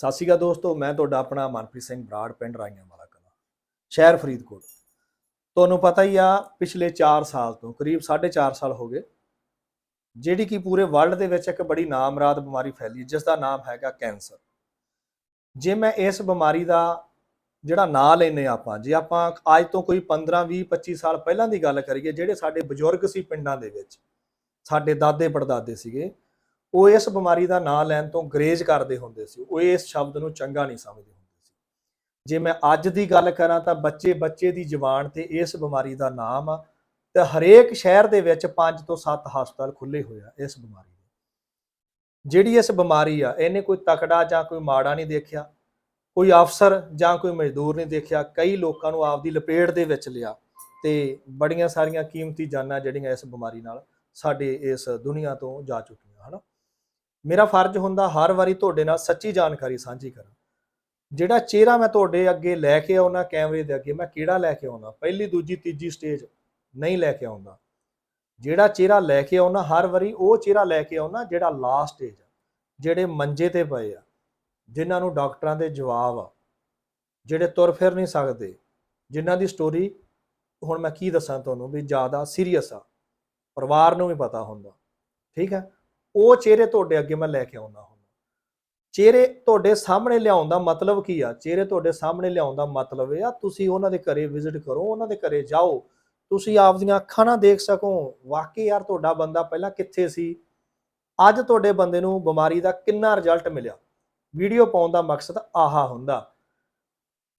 ਸਤਿ ਸ਼੍ਰੀ ਅਕਾਲ ਦੋਸਤੋ, ਮੈਂ ਤੁਹਾਡਾ ਆਪਣਾ ਮਨਪ੍ਰੀਤ ਸਿੰਘ ਬਰਾੜ, ਪਿੰਡ ਰਾਈਆਂ ਵਾਲਾ ਕਲਾ, ਸ਼ਹਿਰ ਫਰੀਦਕੋਟ। ਤੁਹਾਨੂੰ ਪਤਾ ਹੀ ਆ, ਪਿਛਲੇ 4 ਸਾਲ ਤੋਂ, ਕਰੀਬ 4.5 ਸਾਲ ਹੋ ਗਏ, ਜਿਹੜੀ ਕਿ ਪੂਰੇ ਵਰਲਡ ਦੇ ਵਿੱਚ ਇੱਕ ਬੜੀ ਨਾਮਰਾਦ ਬਿਮਾਰੀ ਫੈਲੀ, ਜਿਸ ਦਾ ਨਾਮ ਹੈਗਾ ਕੈਂਸਰ। ਜੇ ਮੈਂ ਇਸ ਬਿਮਾਰੀ ਦਾ ਜਿਹੜਾ ਨਾਂ ਲੈਨੇ ਆਪਾਂ, ਜੇ ਆਪਾਂ ਅੱਜ ਤੋਂ ਕੋਈ 15 20 25 ਸਾਲ ਪਹਿਲਾਂ ਦੀ ਗੱਲ ਕਰੀਏ, ਜਿਹੜੇ ਸਾਡੇ ਬਜ਼ੁਰਗ ਸੀ ਪਿੰਡਾਂ ਦੇ ਵਿੱਚ, ਸਾਡੇ ਦਾਦੇ ਪੜਦਾਦੇ ਸੀਗੇ ਉਹ ਇਸ ਬਿਮਾਰੀ ਦਾ ਨਾਂ ਲੈਣ ਤੋਂ ਗਰੇਜ ਕਰਦੇ ਹੁੰਦੇ ਸੀ। ਉਹ ਇਸ ਸ਼ਬਦ ਨੂੰ ਚੰਗਾ ਨਹੀਂ ਸਮਝਦੇ ਹੁੰਦੇ ਸੀ। ਜੇ ਮੈਂ ਅੱਜ ਦੀ ਗੱਲ ਕਰਾਂ ਤਾਂ ਬੱਚੇ ਬੱਚੇ ਦੀ ਜ਼ੁਬਾਨ ਤੇ ਇਸ ਬਿਮਾਰੀ ਦਾ ਨਾਮ ਆ। ਤੇ ਹਰੇਕ ਸ਼ਹਿਰ ਦੇ ਵਿੱਚ 5 ਤੋਂ 7 ਹਸਪਤਾਲ ਖੁੱਲੇ ਹੋਏ ਆ ਇਸ ਬਿਮਾਰੀ ਦੇ। ਜਿਹੜੀ ਇਸ ਬਿਮਾਰੀ ਆ, ਇਹਨੇ ਕੋਈ ਤਕੜਾ ਜਾਂ ਕੋਈ ਮਾੜਾ ਨਹੀਂ ਦੇਖਿਆ। ਕੋਈ ਅਫਸਰ ਜਾਂ ਕੋਈ ਮਜ਼ਦੂਰ ਨਹੀਂ ਦੇਖਿਆ। ਕਈ ਲੋਕਾਂ ਨੂੰ ਆਪਦੀ ਲਪੇਟ ਦੇ ਵਿੱਚ ਲਿਆ ਤੇ ਬੜੀਆਂ ਸਾਰੀਆਂ ਕੀਮਤੀ ਜਾਨਾਂ ਜਿਹੜੀਆਂ ਇਸ ਬਿਮਾਰੀ ਨਾਲ ਸਾਡੇ ਇਸ ਦੁਨੀਆ ਤੋਂ ਜਾ ਚੁੱਕੀਆਂ। ਮੇਰਾ ਫਰਜ਼ ਹੁੰਦਾ ਹਰ ਵਾਰੀ ਤੁਹਾਡੇ ਨਾਲ ਸੱਚੀ ਜਾਣਕਾਰੀ ਸਾਂਝੀ ਕਰਾਂ। ਜਿਹੜਾ ਚਿਹਰਾ ਮੈਂ ਤੁਹਾਡੇ ਅੱਗੇ ਲੈ ਕੇ ਆਉਣਾ ਕੈਮਰੇ ਦੇ ਅੱਗੇ, ਮੈਂ ਕਿਹੜਾ ਲੈ ਕੇ ਆਉਣਾ ਪਹਿਲੀ, ਦੂਜੀ, ਤੀਜੀ ਸਟੇਜ ਨਹੀਂ ਲੈ ਕੇ ਆਉਂਦਾ। ਜਿਹੜਾ ਚਿਹਰਾ ਲੈ ਕੇ ਆਉਣਾ ਹਰ ਵਾਰੀ ਉਹ ਚਿਹਰਾ ਲੈ ਕੇ ਆਉਣਾ ਜਿਹੜਾ ਲਾਸਟ ਸਟੇਜ ਆ, ਜਿਹੜੇ ਮੰਜੇ ਤੇ ਪਏ ਆ, ਜਿਨ੍ਹਾਂ ਨੂੰ ਡਾਕਟਰਾਂ ਦੇ ਜਵਾਬ ਆ, ਜਿਹੜੇ ਤੁਰ ਫਿਰ ਨਹੀਂ ਸਕਦੇ, ਜਿਨ੍ਹਾਂ ਦੀ ਸਟੋਰੀ ਹੁਣ ਮੈਂ ਕੀ ਦੱਸਾਂ ਤੁਹਾਨੂੰ ਵੀ ਜ਼ਿਆਦਾ ਸੀਰੀਅਸ ਆ, ਪਰਿਵਾਰ ਨੂੰ ਵੀ ਪਤਾ ਹੁੰਦਾ, ਠੀਕ ਹੈ? ਉਹ ਚਿਹਰੇ ਤੁਹਾਡੇ ਅੱਗੇ ਮੈਂ ਲੈ ਕੇ ਆਉਂਦਾ ਹੁੰਦਾ ਚਿਹਰੇ ਤੁਹਾਡੇ ਸਾਹਮਣੇ ਲਿਆਉਣ ਦਾ ਮਤਲਬ ਕੀ ਆ? ਚਿਹਰੇ ਤੁਹਾਡੇ ਸਾਹਮਣੇ ਲਿਆਉਣ ਦਾ ਮਤਲਬ ਇਹ ਆ, ਤੁਸੀਂ ਉਹਨਾਂ ਦੇ ਘਰੇ ਵਿਜ਼ਿਟ ਕਰੋ, ਉਹਨਾਂ ਦੇ ਘਰੇ ਜਾਓ। ਤੁਸੀਂ ਆਪਦੀਆਂ ਅੱਖਾਂ ਨਾਲ ਦੇਖ ਸਕੋ। ਵਾਕਈ ਯਾਰ, ਤੁਹਾਡਾ ਬੰਦਾ ਪਹਿਲਾਂ ਕਿੱਥੇ ਸੀ? ਅੱਜ ਤੁਹਾਡੇ ਬੰਦੇ ਨੂੰ ਬਿਮਾਰੀ ਦਾ ਕਿੰਨਾ ਰਿਜ਼ਲਟ ਮਿਲਿਆ? ਵੀਡੀਓ ਪਾਉਣ ਦਾ ਮਕਸਦ ਆਹਾ ਹੁੰਦਾ।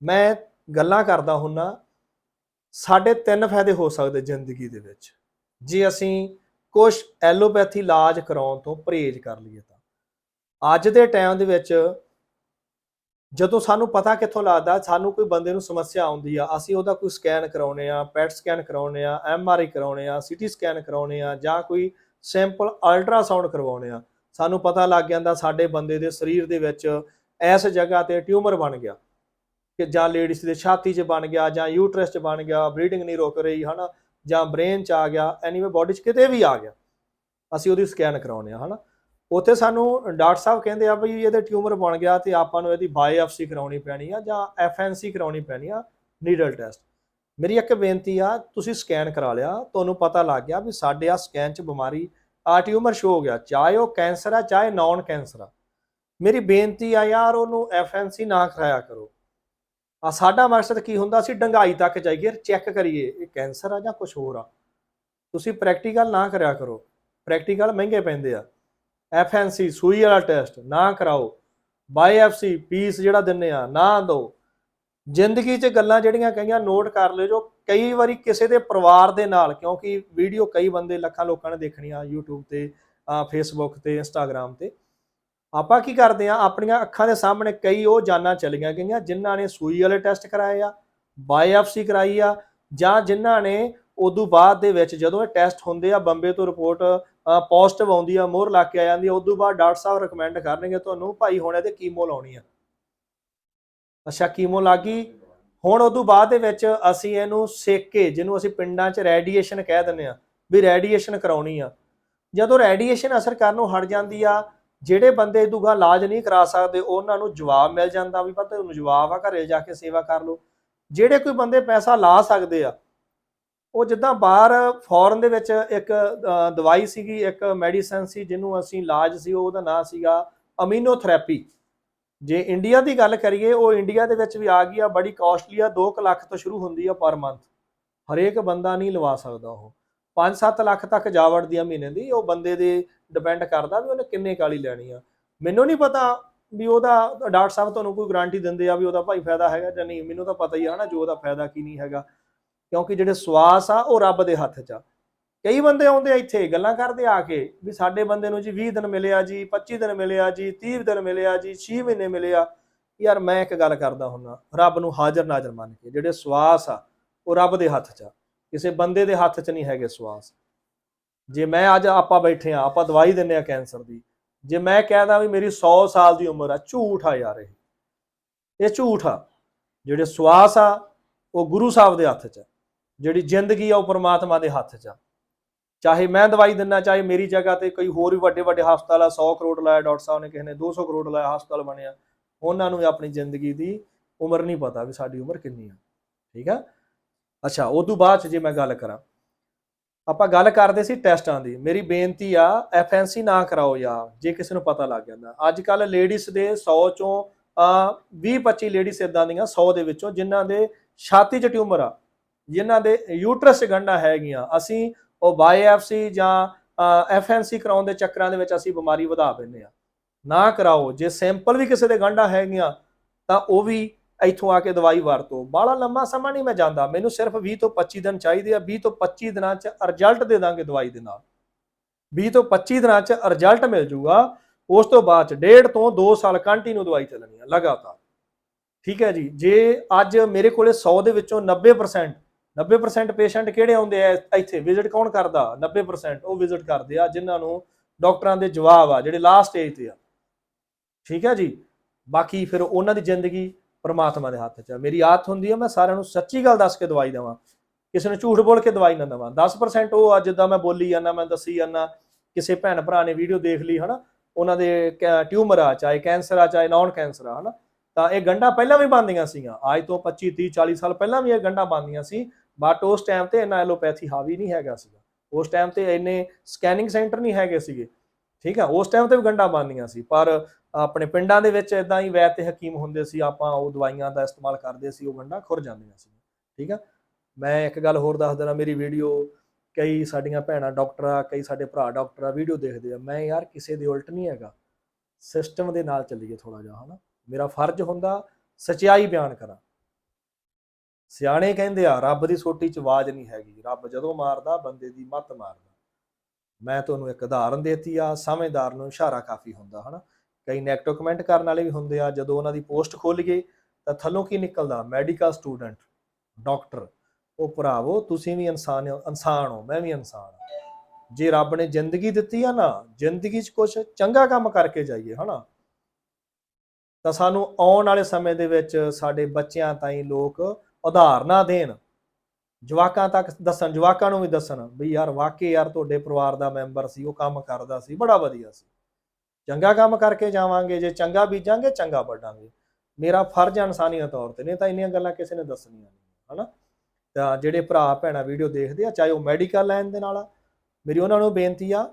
ਮੈਂ ਗੱਲਾਂ ਕਰਦਾ ਹੁੰਨਾ, ਸਾਡੇ ਤਿੰਨ ਫਾਇਦੇ ਹੋ ਸਕਦੇ ਜ਼ਿੰਦਗੀ ਦੇ ਵਿੱਚ। ਜੇ ਅਸੀਂ ਕੁਝ ਐਲੋਪੈਥੀ ਇਲਾਜ ਕਰਾਉਣ ਤੋਂ ਪਰਹੇਜ਼ ਕਰ ਲਈਏ ਤਾਂ। ਅੱਜ ਦੇ ਟਾਈਮ ਦੇ ਵਿੱਚ ਜਦੋਂ ਸਾਨੂੰ ਪਤਾ ਕਿੱਥੋਂ ਲੱਗਦਾ, ਸਾਨੂੰ ਕੋਈ ਬੰਦੇ ਨੂੰ ਸਮੱਸਿਆ ਆਉਂਦੀ ਆ, ਅਸੀਂ ਉਹਦਾ ਕੋਈ ਸਕੈਨ ਕਰਾਉਨੇ ਆ, ਪੈਟ ਸਕੈਨ ਕਰਾਉਨੇ ਆ ਐਮਆਰਆਈ ਕਰਾਉਨੇ ਆ ਸੀਟੀ ਸਕੈਨ ਕਰਾਉਨੇ ਆ ਜਾਂ ਕੋਈ ਸਿੰਪਲ ਅਲਟਰਾਸਾਊਂਡ ਕਰਵਾਉਨੇ ਆ, ਸਾਨੂੰ ਪਤਾ ਲੱਗ ਜਾਂਦਾ ਸਾਡੇ ਬੰਦੇ ਦੇ ਸਰੀਰ ਦੇ ਵਿੱਚ ਇਸ ਜਗ੍ਹਾ ਤੇ ਟਿਊਮਰ ਬਣ ਗਿਆ ਕਿ ਜਾਂ ਲੇਡੀਜ਼ ਦੇ ਛਾਤੀ 'ਚ ਬਣ ਗਿਆ ਜਾਂ ਯੂਟਰਸ 'ਚ ਬਣ ਗਿਆ ਬਰੀਡਿੰਗ ਨਹੀਂ ਰੁਕ ਰਹੀ, ਹਨਾ? ਜਾਂ ਬ੍ਰੇਨ 'ਚ ਆ ਗਿਆ ਐਨੀਵੇ ਬਾਡੀ 'ਚ ਕਿਤੇ ਵੀ ਆ ਗਿਆ, ਅਸੀਂ ਉਹਦੀ ਸਕੈਨ ਕਰਾਉਨੇ ਆ ਹਨਾ? ਉੱਥੇ ਸਾਨੂੰ ਡਾਕਟਰ ਸਾਹਿਬ ਕਹਿੰਦੇ ਆ ਵੀ ਇਹਦੇ ਟਿਊਮਰ ਬਣ ਗਿਆ ਤੇ ਆਪਾਂ ਨੂੰ ਇਹਦੀ ਬਾਇਓਪਸੀ ਕਰਾਉਣੀ ਪੈਣੀ ਆ ਜਾਂ ਐਫਐਨਸੀ ਕਰਾਉਣੀ ਪੈਣੀ ਆ ਨੀਡਲ ਟੈਸਟ ਮੇਰੀ ਇੱਕ ਬੇਨਤੀ ਆ, ਤੁਸੀਂ ਸਕੈਨ ਕਰਾ ਲਿਆ, ਤੁਹਾਨੂੰ ਪਤਾ ਲੱਗ ਗਿਆ ਵੀ ਸਾਡੇ ਆ ਸਕੈਨ 'ਚ ਬਿਮਾਰੀ ਆ ਟਿਊਮਰ ਸ਼ੋ ਹੋ ਗਿਆ, ਚਾਹੇ ਉਹ ਕੈਂਸਰ ਆ, ਚਾਹੇ ਨਾਨ ਕੈਂਸਰ ਆ। ਮੇਰੀ ਬੇਨਤੀ ਆ ਯਾਰ ਉਹਨੂੰ ਐਫਐਨਸੀ ਨਾ ਕਰਾਇਆ ਕਰੋ। ਆ ਸਾਡਾ ਮਕਸਦ ਕੀ ਹੁੰਦਾ ਅਸੀਂ ਡੰਗਾਈ ਤੱਕ ਜਾਈਏ ਚੈੱਕ ਕਰੀਏ, ਇਹ ਕੈਂਸਰ ਆ ਜਾਂ ਕੁਝ ਹੋਰ ਆ? ਤੁਸੀਂ ਪ੍ਰੈਕਟੀਕਲ ਨਾ ਕਰਿਆ ਕਰੋ। ਪ੍ਰੈਕਟੀਕਲ ਮਹਿੰਗੇ ਪੈਂਦੇ ਆ। ਐਫਐਨਸੀ ਸੂਈ ਵਾਲਾ ਟੈਸਟ ਨਾ ਕਰਾਓ। ਬਾਇਓਪਸੀ ਪੀਸ ਜਿਹੜਾ ਦਿੰਨੇ ਆ, ਨਾ ਦਿਓ। ਜ਼ਿੰਦਗੀ 'ਚ ਗੱਲਾਂ ਜਿਹੜੀਆਂ ਕਈਆਂ ਨੋਟ ਕਰ ਲਿਓ ਜੋ ਕਈ ਵਾਰੀ ਕਿਸੇ ਦੇ ਪਰਿਵਾਰ ਦੇ ਨਾਲ, ਕਿਉਂਕਿ ਵੀਡੀਓ ਕਈ ਬੰਦੇ ਲੱਖਾਂ ਲੋਕਾਂ ਨੇ ਦੇਖਣੀ ਆ YouTube ਤੇ ਫੇਸਬੁੱਕ ਤੇ, Instagram ਤੇ। ਆਪਾਂ ਕੀ ਕਰਦੇ ਆ ਆਪਣੀਆਂ ਅੱਖਾਂ ਦੇ ਸਾਹਮਣੇ ਕਈ ਉਹ ਜਾਨਾਂ ਚਲੀਆਂ ਗਈਆਂ ਜਿਨ੍ਹਾਂ ਨੇ ਸੂਈ ਵਾਲੇ ਟੈਸਟ ਕਰਾਏ ਆ, ਬਾਇਓਪਸੀ ਕਰਾਈ ਆ, ਜਾਂ ਜਿਨ੍ਹਾਂ ਨੇ ਉਦੋਂ ਬਾਅਦ ਦੇ ਵਿੱਚ ਜਦੋਂ ਇਹ ਟੈਸਟ ਹੁੰਦੇ ਆ, ਬੰਬੇ ਤੋਂ ਰਿਪੋਰਟ ਪੋਜ਼ਿਟਿਵ ਆਉਂਦੀ ਆ, ਮੋਹਰ ਲਾ ਕੇ ਆ ਜਾਂਦੀ ਆ, ਉਦੋਂ ਬਾਅਦ ਡਾਕਟਰ ਸਾਹਿਬ ਰეკਮੈਂਡ ਕਰਨਗੇ ਤੁਹਾਨੂੰ ਭਾਈ ਹੁਣ ਇਹਦੇ ਕੀਮੋ ਲਾਉਣੀ ਆ। ਅੱਛਾ, ਕੀਮੋ ਲੱਗੀ ਹੁਣ ਉਦੋਂ ਬਾਅਦ ਦੇ ਵਿੱਚ ਅਸੀਂ ਇਹਨੂੰ ਸੇਕੇ, ਜਿਹਨੂੰ ਅਸੀਂ ਪਿੰਡਾਂ 'ਚ ਰੇਡੀਏਸ਼ਨ ਕਹਿ ਦਿੰਦੇ ਆ, ਵੀ ਰੇਡੀਏਸ਼ਨ ਕਰਾਉਣੀ ਆ। ਜਦੋਂ ਰੇਡੀਏਸ਼ਨ ਅਸਰ ਕਰਨ ਨੂੰ ਹਟ ਜਾਂਦੀ ਆ ਜਿਹੜੇ ਬੰਦੇ ਦੂਗਾ ਇਲਾਜ ਨਹੀਂ ਕਰਾ ਸਕਦੇ, ਉਹਨਾਂ ਨੂੰ ਜਵਾਬ ਮਿਲ ਜਾਂਦਾ ਵੀ ਪਤਾ ਤੁਹਾਨੂੰ ਜਵਾਬ ਆ, ਘਰੇ ਜਾ ਕੇ ਸੇਵਾ ਕਰ ਲਓ। ਜਿਹੜੇ ਕੋਈ ਬੰਦੇ ਪੈਸਾ ਲਾ ਸਕਦੇ ਆ, ਉਹ ਜਿੱਦਾਂ ਬਾਹਰ ਫੋਰਨ ਦੇ ਵਿੱਚ ਇੱਕ ਦਵਾਈ ਸੀਗੀ, ਇੱਕ ਮੈਡੀਸਨ ਸੀ, ਜਿਹਨੂੰ ਅਸੀਂ ਇਲਾਜ ਸੀ, ਉਹਦਾ ਨਾਮ ਸੀਗਾ ਅਮੀਨੋਥੈਰੇਪੀ। ਜੇ ਇੰਡੀਆ ਦੀ ਗੱਲ ਕਰੀਏ, ਉਹ ਇੰਡੀਆ ਦੇ ਵਿੱਚ ਵੀ ਆ ਗਈ ਆ, ਬੜੀ ਕਾਸਟਲੀ ਆ 2 ਲੱਖ ਤੋਂ ਸ਼ੁਰੂ ਹੁੰਦੀ ਆ ਪਰ ਮੰਥ ਹਰੇਕ ਬੰਦਾ ਨਹੀਂ ਲਵਾ ਸਕਦਾ ਉਹ। 5-7 ਲੱਖ ਤੱਕ ਜਾ ਵੜਦੀ ਆ ਮਹੀਨੇ ਦੀ, ਉਹ ਬੰਦੇ ਦੇ ਡਿਪੈਂਡ ਕਰਦਾ ਵੀ ਉਹਨੇ ਕਿੰਨੇ ਕਾਲੀ ਲੈਣੀ ਆ। ਮੈਨੂੰ ਨਹੀਂ ਪਤਾ ਵੀ ਉਹਦਾ ਡਾਕਟਰ ਸਾਹਿਬ ਤੁਹਾਨੂੰ ਕੋਈ ਗਾਰੰਟੀ ਦਿੰਦੇ ਆ ਵੀ ਉਹਦਾ ਭਾਈ ਫਾਇਦਾ ਹੈਗਾ ਜਾਂ ਨਹੀਂ, ਮੈਨੂੰ ਤਾਂ ਪਤਾ ਹੀ ਆ ਨਾ ਜੋ ਉਹਦਾ ਫਾਇਦਾ ਕੀ ਨਹੀਂ ਹੈਗਾ। ਕਿਉਂਕਿ ਜਿਹੜੇ ਸਵਾਸ ਆ, ਉਹ ਰੱਬ ਦੇ ਹੱਥ 'ਚ ਆ। ਕਈ ਬੰਦੇ ਆਉਂਦੇ ਆ ਇੱਥੇ, ਗੱਲਾਂ ਕਰਦੇ ਆ ਕੇ ਵੀ ਸਾਡੇ ਬੰਦੇ ਨੂੰ ਜੀ 20 ਦਿਨ ਮਿਲਿਆ ਜੀ 25 ਦਿਨ ਮਿਲਿਆ ਜੀ 30 ਦਿਨ ਮਿਲਿਆ ਜੀ 6 ਮਹੀਨੇ ਮਿਲਿਆ। ਯਾਰ ਮੈਂ ਇੱਕ ਗੱਲ ਕਰਦਾ ਹੁੰਨਾ, ਰੱਬ ਨੂੰ ਹਾਜ਼ਰ ਨਾਜ਼ਰ ਮੰਨ ਕੇ ਜਿਹੜੇ ਸਵਾਸ ਆ, ਉਹ ਰੱਬ ਦੇ ਹੱਥ 'ਚ ਆ। ਕਿਸੇ ਬੰਦੇ ਦੇ ਹੱਥ 'ਚ ਨਹੀਂ ਹੈਗੇ ਸਵਾਸ। ਜੇ ਮੈਂ ਅੱਜ ਆਪਾਂ ਬੈਠੇ ਆ ਆਪਾਂ ਦਵਾਈ ਦਿੰਨੇ ਆ ਕੈਂਸਰ ਦੀ, ਜੇ ਮੈਂ ਕਹਿਦਾ ਵੀ ਮੇਰੀ 100 ਸਾਲ ਦੀ ਉਮਰ ਆ, ਝੂਠ ਆ ਯਾਰ ਇਹ। ਇਹ ਝੂਠ ਆ। ਜਿਹੜੇ ਸਵਾਸ ਆ, ਉਹ ਗੁਰੂ ਸਾਹਿਬ ਦੇ ਹੱਥ 'ਚ ਆ। ਜਿਹੜੀ ਜ਼ਿੰਦਗੀ ਆ, ਉਹ ਪਰਮਾਤਮਾ ਦੇ ਹੱਥ 'ਚ ਆ। ਚਾਹੇ ਮੈਂ ਦਵਾਈ ਦਿੰਨਾ ਚਾਹੇ ਮੇਰੀ ਜਗ੍ਹਾ ਤੇ ਕੋਈ ਹੋਰ ਵੀ ਵੱਡੇ ਵੱਡੇ ਹਸਪਤਾਲ ਆ 100 ਕਰੋੜ ਲਾਇਆ, ਡਾਕਟਰ ਸਾਹਿਬ ਨੇ ਕਿਸੇ ਨੇ 200 ਕਰੋੜ ਲਾਇਆ, ਹਸਪਤਾਲ ਬਣਿਆ। ਉਹਨਾਂ ਨੂੰ ਆਪਣੀ ਜ਼ਿੰਦਗੀ ਦੀ ਉਮਰ ਨਹੀਂ ਪਤਾ ਵੀ ਸਾਡੀ ਉਮਰ ਕਿੰਨੀ ਆ। ਠੀਕ ਆ? ਅੱਛਾ ਉਸ ਤੋਂ ਬਾਅਦ 'ਚ ਜੇ ਮੈਂ ਗੱਲ ਕਰਾਂ, ਆਪਾਂ ਗੱਲ ਕਰਦੇ ਸੀ ਟੈਸਟਾਂ ਦੀ। ਮੇਰੀ ਬੇਨਤੀ ਆ, ਐਫਐਨਸੀ ਨਾ ਕਰਾਓ ਯਾਰ, ਜੇ ਕਿਸੇ ਨੂੰ ਪਤਾ ਲੱਗ ਜਾਂਦਾ। ਅੱਜ ਕੱਲ ਲੇਡੀਜ਼ ਦੇ 100 ਚੋਂ 20 25 ਲੇਡੀਜ਼ ਇਦਾਂ ਦੀਆਂ 100 ਦੇ ਵਿੱਚੋਂ, ਜਿਨ੍ਹਾਂ ਦੇ ਛਾਤੀ 'ਚ ਟਿਊਮਰ ਆ, ਜਿਨ੍ਹਾਂ ਦੇ ਯੂਟਰਸ 'ਚ ਗੰਢਾਂ ਹੈਗੀਆਂ, ਅਸੀਂ ਉਹ ਬਾਇਓਪਸੀ ਜਾਂ ਐਫਐਨਸੀ ਕਰਾਉਣ ਦੇ ਚੱਕਰਾਂ ਦੇ ਵਿੱਚ ਅਸੀਂ ਬਿਮਾਰੀ ਵਧਾ ਦਿੰਦੇ ਆ। ਨਾ ਕਰਾਓ, ਜੇ ਸੈਂਪਲ ਵੀ ਕਿਸੇ ਦੇ ਗੰਢਾਂ ਹੈਗੀਆਂ, ਤਾਂ ਉਹ ਵੀ ਇੱਥੋਂ ਆ ਕੇ ਦਵਾਈ ਵਰਤੋ। ਬਾਹਲਾ ਲੰਮਾ ਸਮਾਂ ਨਹੀਂ ਮੈਂ ਜਾਂਦਾ। ਮੈਨੂੰ ਸਿਰਫ 20 ਤੋਂ 25 ਦਿਨ ਚਾਹੀਦੇ ਆ। 20 ਤੋਂ 25 ਦਿਨਾਂ 'ਚ ਰਿਜ਼ਲਟ ਦੇ ਦਾਂਗੇ ਦਵਾਈ ਦੇ ਨਾਲ। 20 ਤੋਂ 25 ਦਿਨਾਂ 'ਚ ਰਿਜ਼ਲਟ ਮਿਲ ਜੂਗਾ। ਉਸ ਤੋਂ ਬਾਅਦ 'ਚ ਡੇਢ ਤੋਂ 2 ਸਾਲ ਕੰਟੀਨਿਊ ਦਵਾਈ ਚੱਲਣੀ ਆ, ਲਗਾਤਾਰ। ਠੀਕ ਹੈ ਜੀ। ਜੇ ਅੱਜ ਮੇਰੇ ਕੋਲੇ 100 ਦੇ ਵਿੱਚੋਂ 90% 90% ਪੇਸ਼ੈਂਟ ਕਿਹੜੇ ਆਉਂਦੇ ਆ ਇੱਥੇ? ਵਿਜ਼ਿਟ ਕੌਣ ਕਰਦਾ? 90% ਉਹ ਵਿਜ਼ਿਟ ਕਰਦੇ ਆ, ਜਿਨ੍ਹਾਂ ਨੂੰ ਡਾਕਟਰਾਂ ਦੇ ਜਵਾਬ ਆ, ਜਿਹੜੇ ਲਾਸਟ ਸਟੇਜ ਤੇ ਆ। ਠੀਕ ਹੈ ਜੀ। ਬਾਕੀ ਫਿਰ ਉਹਨਾਂ ਦੀ ਜ਼ਿੰਦਗੀ ਪਰਮਾਤਮਾ ਦੇ ਹੱਥ 'ਚ ਮੇਰੀ ਆਦਤ ਹੁੰਦੀ ਹੈ ਮੈਂ ਸਾਰਿਆਂ ਨੂੰ ਸੱਚੀ ਗੱਲ ਦੱਸ ਕੇ ਦਵਾਈ ਦੇਵਾਂ। ਕਿਸੇ ਨੂੰ ਝੂਠ ਬੋਲ ਕੇ ਦਵਾਈ ਨਾ ਦੇਵਾਂ। 10% ਉਹ ਅੱਜ ਜਿੱਦਾਂ ਮੈਂ ਬੋਲੀ ਜਾਂਦਾ, ਮੈਂ ਦੱਸੀ ਜਾਂਦਾ, ਕਿਸੇ ਭੈਣ ਭਰਾ ਨੇ ਵੀਡੀਓ ਦੇਖ ਲਈ, ਹਨਾ? ਉਹਨਾਂ ਦੇ ਟਿਊਮਰ ਆ, ਚਾਹੇ ਕੈਂਸਰ ਆ, ਚਾਹੇ ਨਾਨ ਕੈਂਸਰ ਆ, ਹਨਾ? ਤਾਂ ਇਹ ਗੰਢਾਂ ਪਹਿਲਾਂ ਵੀ ਬੰਦੀਆਂ ਸੀਗੀਆਂ। ਅੱਜ ਤੋਂ 25 30 40 ਸਾਲ ਪਹਿਲਾਂ ਵੀ ਇਹ ਗੰਢਾਂ ਬੰਦੀਆਂ ਸੀ ਬਟ ਉਸ ਟਾਈਮ ਤੇ ਇਹਨਾਂ ਐਲੋਪੈਥੀ ਹਾਵੀ ਨਹੀਂ ਹੈਗਾ ਸੀਗਾ। ਉਸ ਟਾਈਮ ਤੇ ਇੰਨੇ ਸਕੈਨਿੰਗ ਸੈਂਟਰ ਨਹੀਂ ਹੈਗੇ ਸੀਗੇ। ਠੀਕ ਆ? ਉਸ ਟਾਈਮ ਤੇ ਵੀ ਗੰਢਾਂ ਬੰਦੀਆਂ ਸੀ, ਪਰ ਆਪਣੇ ਪਿੰਡਾਂ ਦੇ ਵਿੱਚ ਇਦਾਂ ਹੀ ਵੈਦ ਤੇ ਹਕੀਮ ਹੁੰਦੇ ਸੀ, ਆਪਾਂ ਉਹ ਦਵਾਈਆਂ ਦਾ ਇਸਤੇਮਾਲ ਕਰਦੇ ਸੀ, ਉਹ ਗੰਢਾਂ ਖੁਰ ਜਾਂਦੀਆਂ ਸੀ। ਠੀਕ ਆ? ਮੈਂ ਇੱਕ ਗੱਲ ਹੋਰ ਦੱਸ ਦੇਣਾ ਮੇਰੀ ਵੀਡੀਓ ਕਈ ਸਾਡੀਆਂ ਭੈਣਾਂ ਡਾਕਟਰ ਆ ਕਈ ਸਾਡੇ ਭਰਾ ਡਾਕਟਰ ਆ, ਵੀਡੀਓ ਦੇਖਦੇ ਆ। ਮੈਂ ਯਾਰ ਕਿਸੇ ਦੇ ਉਲਟ ਨਹੀਂ ਹੈਗਾ। ਸਿਸਟਮ ਦੇ ਨਾਲ ਚੱਲੀਏ ਥੋੜਾ ਜਿਹਾ, ਹਨਾ? ਮੇਰਾ ਫਰਜ਼ ਹੁੰਦਾ ਸਚਾਈ ਬਿਆਨ ਕਰਾਂ। ਸਿਆਣੇ ਕਹਿੰਦੇ ਆ, ਰੱਬ ਦੀ ਸੋਟੀ 'ਚ ਆਵਾਜ਼ ਨਹੀਂ ਹੈਗੀ। ਰੱਬ ਜਦੋਂ ਮਾਰਦਾ, ਬੰਦੇ ਦੀ ਮੱਤ ਮਾਰਦਾ। ਮੈਂ ਤੁਹਾਨੂੰ ਇੱਕ ਉਦਾਹਰਨ ਦੇਤੀ ਆ, ਸਮਝਦਾਰ ਨੂੰ ਇਸ਼ਾਰਾ ਕਾਫੀ ਹੁੰਦਾ, ਹਨਾ? ਕਈ ਨੈਗੇਟਿਵ ਕਮੈਂਟ ਕਰਨ ਵਾਲੇ ਵੀ ਹੁੰਦੇ ਆ, ਜਦੋਂ ਉਹਨਾਂ ਦੀ ਪੋਸਟ ਖੋਲੀਏ ਤਾਂ ਥੱਲੋਂ ਕੀ ਨਿਕਲਦਾ? ਮੈਡੀਕਲ ਸਟੂਡੈਂਟ ਡਾਕਟਰ ਉਹ ਭਰਾਵੋ, ਤੁਸੀਂ ਵੀ ਇਨਸਾਨ ਇਨਸਾਨ ਹੋ, ਮੈਂ ਵੀ ਇਨਸਾਨ ਹਾਂ। ਜੇ ਰੱਬ ਨੇ ਜ਼ਿੰਦਗੀ ਦਿੱਤੀ ਆ ਨਾ, ਜ਼ਿੰਦਗੀ 'ਚ ਕੁਝ ਚੰਗਾ ਕੰਮ ਕਰਕੇ ਜਾਈਏ, ਹਨਾ? ਤਾਂ ਸਾਨੂੰ ਆਉਣ ਵਾਲੇ ਸਮੇਂ ਦੇ ਵਿੱਚ ਸਾਡੇ ਬੱਚਿਆਂ ਤਾਈਂ ਲੋਕ ਉਦਾਹਰਨਾਂ ਦੇਣ। ਜਵਾਕਾਂ ਤੱਕ ਦੱਸਣ, ਜਵਾਕਾਂ ਨੂੰ ਵੀ ਦੱਸਣ, ਵੀ ਯਾਰ ਵਾਕਈ ਯਾਰ ਤੁਹਾਡੇ ਪਰਿਵਾਰ ਦਾ ਮੈਂਬਰ ਸੀ, ਉਹ ਕੰਮ ਕਰਦਾ ਸੀ, ਬੜਾ ਵਧੀਆ ਸੀ। ਚੰਗਾ ਕੰਮ ਕਰਕੇ ਜਾਵਾਂਗੇ, ਜੇ ਚੰਗਾ ਬੀਜਾਂਗੇ, ਚੰਗਾ ਵੱਢਾਂਗੇ। ਮੇਰਾ ਫਰਜ਼ ਹੈ ਇਨਸਾਨੀਅਤ ਤੌਰ ਤੇ, ਨਹੀਂ ਤਾਂ ਇੰਨੀਆਂ ਗੱਲਾਂ ਕਿਸੇ ਨੇ ਦੱਸਣੀਆਂ ਨਹੀਂ, ਹਨਾ? ਤਾਂ ਜਿਹੜੇ ਭਰਾ ਭੈਣਾਂ ਵੀਡੀਓ ਦੇਖਦੇ ਆ, ਚਾਹੇ ਉਹ ਮੈਡੀਕਲ ਲਾਈਨ ਦੇ ਨਾਲ ਆ, ਮੇਰੀ ਉਹਨਾਂ ਨੂੰ ਬੇਨਤੀ ਆ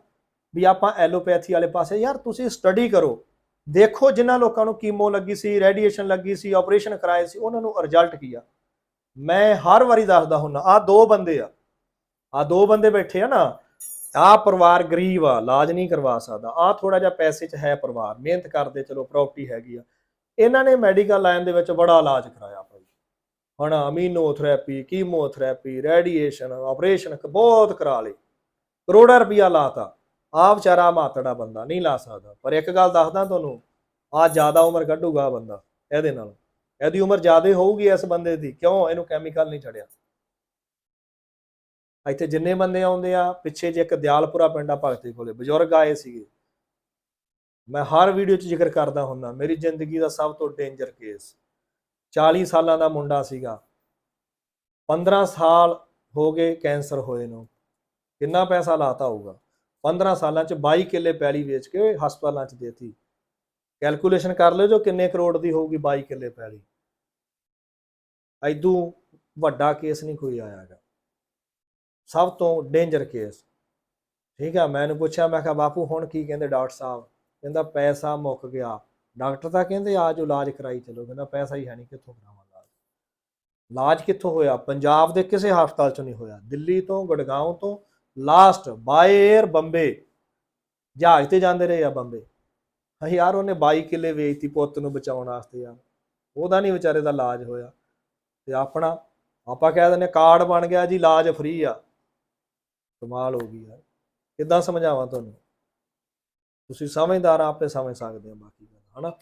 ਵੀ ਆਪਾਂ ਐਲੋਪੈਥੀ ਵਾਲੇ ਪਾਸੇ, ਯਾਰ ਤੁਸੀਂ ਸਟੱਡੀ ਕਰੋ। ਦੇਖੋ ਜਿਨ੍ਹਾਂ ਲੋਕਾਂ ਨੂੰ ਕੀਮੋ ਲੱਗੀ ਸੀ, ਰੇਡੀਏਸ਼ਨ ਲੱਗੀ ਸੀ, ਆਪਰੇਸ਼ਨ ਕਰਾਏ ਸੀ, ਉਹਨਾਂ ਨੂੰ ਰਿਜ਼ਲਟ ਕੀ ਆ? ਮੈਂ ਹਰ ਵਾਰੀ ਦੱਸਦਾ ਹੁੰਨਾ ਆ ਦੋ ਬੰਦੇ ਆ ਆ ਦੋ ਬੰਦੇ ਬੈਠੇ ਆ ਨਾ ਆ ਪਰਿਵਾਰ ਗਰੀਬ ਆ, ਇਲਾਜ ਨਹੀਂ ਕਰਵਾ ਸਕਦਾ। ਆ ਥੋੜਾ ਜਿਹਾ ਪੈਸੇ 'ਚ ਹੈ ਪਰਿਵਾਰ, ਮਿਹਨਤ ਕਰਦੇ, ਚਲੋ ਪ੍ਰਾਪਰਟੀ ਹੈਗੀ ਆ। ਇਹਨਾਂ ਨੇ ਮੈਡੀਕਲ ਲਾਈਨ ਦੇ ਵਿੱਚ ਬੜਾ ਇਲਾਜ ਕਰਾਇਆ ਭਾਈ। ਹੁਣ ਅਮੀਨੋਥੈਰੇਪੀ, ਕੀਮੋਥੈਰੇਪੀ, ਰੇਡੀਏਸ਼ਨ ਆਪਰੇਸ਼ਨ ਬਹੁਤ ਕਰਾ ਲਏ। ਕਰੋੜਾਂ ਰੁਪਇਆ ਲਾਤਾ। ਆ ਵਿਚਾਰਾ ਮਾਤੜਾ ਬੰਦਾ ਨਹੀਂ ਲਾ ਸਕਦਾ। ਪਰ ਇੱਕ ਗੱਲ ਦੱਸਦਾ ਤੁਹਾਨੂੰ ਆ ਜ਼ਿਆਦਾ ਉਮਰ ਕੱਢੂਗਾ ਬੰਦਾ ਇਹਦੇ ਨਾਲ। ਇਹਦੀ ਉਮਰ ਜ਼ਿਆਦਾ ਹੋਊਗੀ ਇਸ ਬੰਦੇ ਦੀ। ਕਿਉਂ? ਇਹਨੂੰ ਕੈਮੀਕਲ ਨਹੀਂ ਛੜਿਆ ਇੱਥੇ ਜਿੰਨੇ ਬੰਦੇ ਆਉਂਦੇ ਆ, ਪਿੱਛੇ ਜੇ ਇੱਕ ਦਿਆਲਪੁਰਾ ਪਿੰਡ ਆ ਭਗਤੀ ਕੋਲੇ, ਬਜ਼ੁਰਗ ਆਏ ਸੀਗੇ। ਮੈਂ ਹਰ ਵੀਡੀਓ 'ਚ ਜ਼ਿਕਰ ਕਰਦਾ ਹੁੰਦਾ, ਮੇਰੀ ਜ਼ਿੰਦਗੀ ਦਾ ਸਭ ਤੋਂ ਡੇਂਜਰ ਕੇਸ 40 ਸਾਲਾਂ ਦਾ ਮੁੰਡਾ ਸੀਗਾ। 15 ਸਾਲ ਹੋ ਗਏ ਕੈਂਸਰ ਹੋਏ ਨੂੰ। ਕਿੰਨਾ ਪੈਸਾ ਲਾਤਾ ਹੋਊਗਾ? 15 ਸਾਲਾਂ 'ਚ 22 ਕਿੱਲੇ ਪੈਲੀ ਵੇਚ ਕੇ ਹਸਪਤਾਲਾਂ 'ਚ ਦੇਤੀ। ਕੈਲਕੂਲੇਸ਼ਨ ਕਰ ਲਿਓ ਜੋ ਕਿੰਨੇ ਕਰੋੜ ਦੀ ਹੋਊਗੀ 22 ਕਿੱਲੇ ਪੈਲੀ। ਐਦੂ ਵੱਡਾ ਕੇਸ ਨਹੀਂ ਕੋਈ ਆਇਆਗਾ। ਸਭ ਤੋਂ ਡੇਂਜਰ ਕੇਸ ਠੀਕ ਆ, ਮੈਂ ਇਹਨੂੰ ਪੁੱਛਿਆ, ਮੈਂ ਕਿਹਾ, ਬਾਪੂ, ਹੁਣ ਕੀ ਕਹਿੰਦੇ ਡਾਕਟਰ ਸਾਹਿਬ? ਕਹਿੰਦਾ, ਪੈਸਾ ਮੁੱਕ ਗਿਆ। ਡਾਕਟਰ ਤਾਂ ਕਹਿੰਦੇ ਆ ਜੋ ਇਲਾਜ ਕਰਾਈ ਚਲੋ। ਕਹਿੰਦਾ, ਪੈਸਾ ਹੀ ਹੈ ਨਹੀਂ, ਕਿੱਥੋਂ ਕਰਾਵਾਂ ਇਲਾਜ? ਇਲਾਜ ਕਿੱਥੋਂ ਹੋਇਆ? ਪੰਜਾਬ ਦੇ ਕਿਸੇ ਹਸਪਤਾਲ ਚੋਂ ਨਹੀਂ ਹੋਇਆ। ਦਿੱਲੀ ਤੋਂ ਗੜਗਾਉਂ ਤੋਂ ਲਾਸਟ ਬਾਈ 에ਅਰ ਬੰਬੇ। ਜਹਾਜ਼ ਤੇ ਜਾਂਦੇ ਰਹੇ ਆ ਬੰਬੇ। ਹਾਂ ਯਾਰ, ਉਹਨੇ ਬਾਈ ਕਿੱਲੇ ਵੇਚਤੀ ਪੁੱਤ ਨੂੰ ਬਚਾਉਣ ਵਾਸਤੇ ਯਾਰ ਉਹਦਾ ਨਹੀਂ ਵਿਚਾਰੇ ਦਾ ਇਲਾਜ ਹੋਇਆ। ਤੇ ਆਪਣਾ, ਆਪਾਂ ਕਹਿ ਦਿੰਦੇ ਕਾਰਡ ਬਣ ਗਿਆ ਜੀ, ਇਲਾਜ ਫ੍ਰੀ ਆ। ਕਮਾਲ ਹੋ ਗਈ ਯਾਰ। ਕਿੱਦਾਂ ਸਮਝਾਵਾਂ ਤੁਹਾਨੂੰ? ਤੁਸੀਂ ਸਮਝਦਾਰ ਆਪੇ ਸਮਝ ਸਕਦੇ ਹੋ ਬਾਕੀ ਗੱਲ, ਹਨਾ?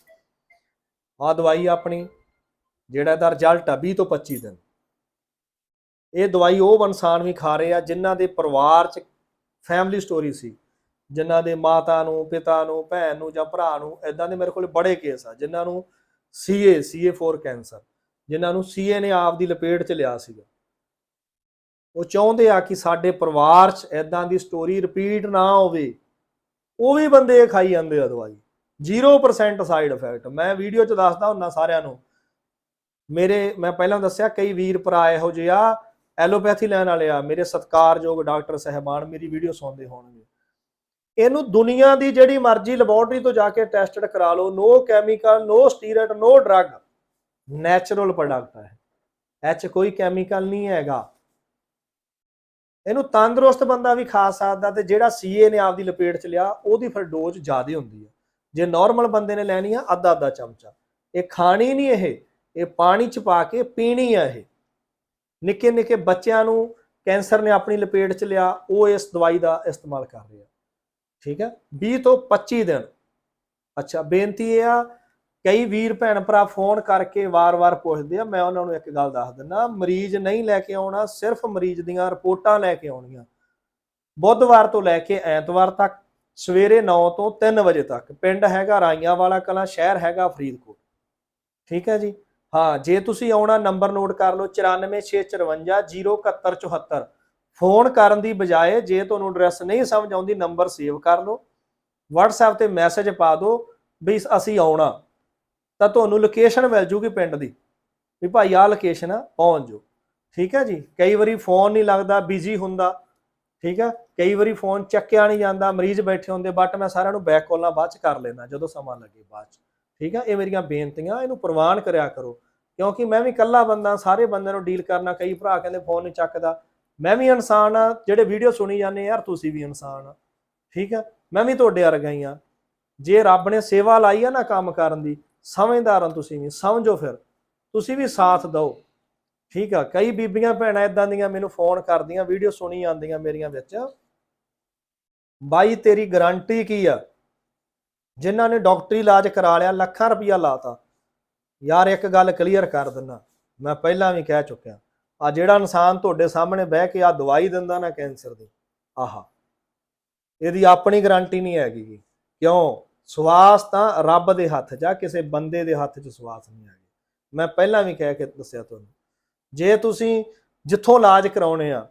ਆ ਦਵਾਈ ਆਪਣੀ, ਜਿਹੜਾ ਇਹਦਾ ਰਿਜ਼ਲਟ ਆ 20 ਤੋਂ 25 ਦਿਨ। ਇਹ ਦਵਾਈ ਉਹ ਇਨਸਾਨ ਵੀ ਖਾ ਰਹੇ ਆ ਜਿਨ੍ਹਾਂ ਦੇ ਪਰਿਵਾਰ 'ਚ ਫੈਮਿਲੀ ਸਟੋਰੀ ਸੀ। ਜਿਨ੍ਹਾਂ ਦੇ ਮਾਤਾ ਨੂੰ, ਪਿਤਾ ਨੂੰ, ਭੈਣ ਨੂੰ ਜਾਂ ਭਰਾ ਨੂੰ ਐਦਾਂ ਦੇ ਮੇਰੇ ਕੋਲ ਬੜੇ ਕੇਸ ਆ, ਜਿਨ੍ਹਾਂ ਨੂੰ ਸੀਏ ਸੀਏ ਫੋਰ ਕੈਂਸਰ ਜਿਨ੍ਹਾਂ ਨੂੰ ਸੀਏ ਨੇ ਆਪ ਦੀ ਲਪੇਟ 'ਚ ਲਿਆ ਸੀਗਾ। ਉਹ ਚਾਹੁੰਦੇ ਆ ਕਿ ਸਾਡੇ ਪਰਿਵਾਰ 'ਚ ਐਦਾਂ ਦੀ ਸਟੋਰੀ ਰਿਪੀਟ ਨਾ ਹੋਵੇ। ਉਹ ਵੀ ਬੰਦੇ ਖਾਈ ਜਾਂਦੇ ਆ ਦਵਾਈ। 0% ਸਾਈਡ ਇਫੈਕਟ ਮੈਂ ਵੀਡੀਓ 'ਚ ਦੱਸਦਾ ਹੁੰਨਾ ਸਾਰਿਆਂ ਨੂੰ। ਮੇਰੇ, ਮੈਂ ਪਹਿਲਾਂ ਦੱਸਿਆ ਕਈ ਵੀਰ ਭਰਾ ਇਹੋ ਜਿਹੇ ਆ ਐਲੋਪੈਥੀ ਲੈਣ ਵਾਲੇ ਆ। ਮੇਰੇ ਸਤਿਕਾਰਯੋਗ ਡਾਕਟਰ ਸਹਿਬਾਨ ਮੇਰੀ ਵੀਡੀਓ ਸੁਣਦੇ ਹੋਣਗੇ। ਇਹਨੂੰ ਦੁਨੀਆ ਦੀ ਜਿਹੜੀ ਮਰਜ਼ੀ ਲੈਬੋਰਟਰੀ ਤੋਂ ਜਾ ਕੇ ਟੈਸਟਡ ਕਰਾ ਲਓ। No chemical no steroid no drug natural product ਹੈ ਇਹ। 'ਚ ਕੋਈ ਕੈਮੀਕਲ ਨਹੀਂ ਹੈਗਾ। ਇਹਨੂੰ ਤੰਦਰੁਸਤ ਬੰਦਾ ਵੀ ਖਾ ਸਕਦਾ ਤੇ ਜਿਹੜਾ ਸੀਏ ਨੇ ਆਪਦੀ ਲਪੇਟ 'ਚ ਲਿਆ, ਉਹਦੀ ਫਿਰ ਡੋਜ਼ ਜ਼ਿਆਦਾ ਹੁੰਦੀ ਆ। ਜੇ ਨਾਰਮਲ ਬੰਦੇ ਨੇ ਲੈਣੀ ਆ ਅੱਧਾ ਅੱਧਾ ਚਮਚਾ। ਇਹ ਖਾਣੀ ਨਹੀਂ ਇਹ ਇਹ ਪਾਣੀ 'ਚ ਪਾ ਕੇ ਪੀਣੀ ਆ ਇਹ। ਨਿੱਕੇ ਨਿੱਕੇ ਬੱਚਿਆਂ ਨੂੰ ਕੈਂਸਰ ਨੇ ਆਪਣੀ ਲਪੇਟ 'ਚ ਲਿਆ, ਉਹ ਇਸ ਦਵਾਈ ਦਾ ਇਸਤੇਮਾਲ ਕਰ ਰਿਹਾ ਠੀਕ ਹੈ 20 ਤੋਂ 25 ਦਿਨ। ਅੱਛਾ, ਬੇਨਤੀ ਇਹ ਆ ਕਈ ਵੀਰ ਭੈਣ ਭਰਾ ਫੋਨ ਕਰਕੇ ਵਾਰ-ਵਾਰ ਪੁੱਛਦੇ ਆ, ਮੈਂ ਉਹਨਾਂ ਨੂੰ ਇੱਕ ਗੱਲ ਦੱਸ ਦਿੰਦਾ, ਮਰੀਜ਼ ਨਹੀਂ ਲੈ ਕੇ ਆਉਣਾ, ਸਿਰਫ ਮਰੀਜ਼ ਦੀਆਂ ਰਿਪੋਰਟਾਂ ਲੈ ਕੇ ਆਉਣੀਆਂ। ਬੁੱਧਵਾਰ ਤੋਂ ਲੈ ਕੇ ਐਤਵਾਰ ਤੱਕ, ਸਵੇਰੇ 9 ਤੋਂ 3 ਵਜੇ ਤੱਕ, ਪਿੰਡ ਹੈਗਾ ਰਾਈਆਂ ਵਾਲਾ ਕਲਾਂ, ਸ਼ਹਿਰ ਹੈਗਾ ਫਰੀਦਕੋਟ। ਠੀਕ ਹੈ ਜੀ? ਹਾਂ, ਜੇ ਤੁਸੀਂ ਆਉਣਾ, ਨੰਬਰ ਨੋਟ ਕਰ ਲਓ 9465507174 ਫੋਨ ਕਰਨ ਦੀ ਬਜਾਏ, ਜੇ ਤੁਹਾਨੂੰ ਐਡਰੈਸ ਨਹੀਂ ਸਮਝ ਆਉਂਦੀ, ਨੰਬਰ ਸੇਵ ਕਰ ਲਓ। WhatsApp ਤੇ ਮੈਸੇਜ ਪਾ ਦਿਓ, ਵੀ ਅਸੀਂ ਆਉਣਾ। ਤਾਂ ਤੁਹਾਨੂੰ ਲੋਕੇਸ਼ਨ ਮਿਲ ਜੂਗੀ ਪਿੰਡ ਦੀ। ਵੀ ਭਾਈ, ਆਹ ਲੋਕੇਸ਼ਨ ਆ, ਪਹੁੰਚ ਜਾਓ। ਠੀਕ ਹੈ ਜੀ? ਕਈ ਵਾਰੀ ਫੋਨ ਨਹੀਂ ਲੱਗਦਾ ਬਿਜ਼ੀ ਹੁੰਦਾ। ਠੀਕ ਹੈ? ਕਈ ਵਾਰੀ ਫੋਨ ਚੱਕਿਆ ਨਹੀਂ ਜਾਂਦਾ, ਮਰੀਜ਼ ਬੈਠੇ ਹੁੰਦੇ ਬਟ ਮੈਂ ਸਾਰਿਆਂ ਨੂੰ ਬੈਕ ਕਾਲਾਂ ਬਾਅਦ ਚ ਕਰ ਲੈਂਦਾ, ਜਦੋਂ ਸਮਾਂ ਲੱਗੇ ਬਾਅਦ ਚ। ਠੀਕ ਹੈ? ਇਹ ਮੇਰੀਆਂ ਬੇਨਤੀਆਂ, ਇਹਨੂੰ ਪ੍ਰਵਾਨ ਕਰਿਆ ਕਰੋ। ਕਿਉਂਕਿ ਮੈਂ ਵੀ ਇਕੱਲਾ ਬੰਦਾ, ਸਾਰੇ ਬੰਦਿਆਂ ਨੂੰ ਡੀਲ ਕਰਨਾ, ਕਈ ਭਰਾ ਕਹਿੰਦੇ ਫੋਨ ਨਹੀਂ ਚੱਕਦਾ। ਮੈਂ ਵੀ ਇਨਸਾਨ ਆ, ਜਿਹੜੇ ਵੀਡੀਓ ਸੁਣੀ ਜਾਂਦੇ ਯਾਰ ਤੁਸੀਂ ਵੀ ਇਨਸਾਨ ਆ। ਠੀਕ ਆ ਮੈਂ ਵੀ ਤੁਹਾਡੇ ਵਰਗਾ ਹੀ ਆ। ਜੇ ਰੱਬ ਨੇ ਸੇਵਾ ਲਾਈ ਆ ਨਾ ਕੰਮ ਕਰਨ ਦੀ ਸਮਝਦਾਰ ਹੋ ਤੁਸੀਂ ਵੀ, ਸਮਝੋ ਫਿਰ। ਤੁਸੀਂ ਵੀ ਸਾਥ ਦਿਓ। ਠੀਕ ਆ, ਕਈ ਬੀਬੀਆਂ ਭੈਣਾਂ ਇਦਾਂ ਦੀਆਂ ਮੈਨੂੰ ਫੋਨ ਕਰਦੀਆਂ, ਵੀਡੀਓ ਸੁਣੀ ਆਉਂਦੀਆਂ ਮੇਰੀਆਂ ਵਿੱਚ। ਬਾਈ, ਤੇਰੀ ਗਾਰੰਟੀ ਕੀ ਆ? ਜਿਨ੍ਹਾਂ ਨੇ ਡਾਕਟਰੀ ਇਲਾਜ ਕਰਾ ਲਿਆ, ਲੱਖਾਂ ਰੁਪਈਆ ਲਾਤਾ। ਯਾਰ, ਇੱਕ ਗੱਲ ਕਲੀਅਰ ਕਰ ਦਿੰਦਾ, ਮੈਂ ਪਹਿਲਾਂ ਵੀ ਕਹਿ ਚੁੱਕਿਆ। ਆ ਜਿਹੜਾ ਇਨਸਾਨ ਤੁਹਾਡੇ ਸਾਹਮਣੇ ਬਹਿ ਕੇ ਆ ਦਵਾਈ ਦਿੰਦਾ ਨਾ ਕੈਂਸਰ ਦੀ, ਆਹਾ। ਇਹਦੀ ਆਪਣੀ ਗਾਰੰਟੀ ਨਹੀਂ ਹੈਗੀ। ਕਿਉਂ? ਸਵਾਸ ਤਾਂ ਰੱਬ ਦੇ ਹੱਥ, ਜਾਂ ਕਿਸੇ ਬੰਦੇ ਦੇ ਹੱਥ 'ਚ ਸਵਾਸ ਨਹੀਂ ਹੈਗੀ। ਮੈਂ ਪਹਿਲਾਂ ਵੀ ਕਹਿ ਕੇ ਦੱਸਿਆ ਤੁਹਾਨੂੰ, ਜੇ ਤੁਸੀਂ ਜਿੱਥੋਂ ਇਲਾਜ ਕਰਾਉਣੇ ਆ,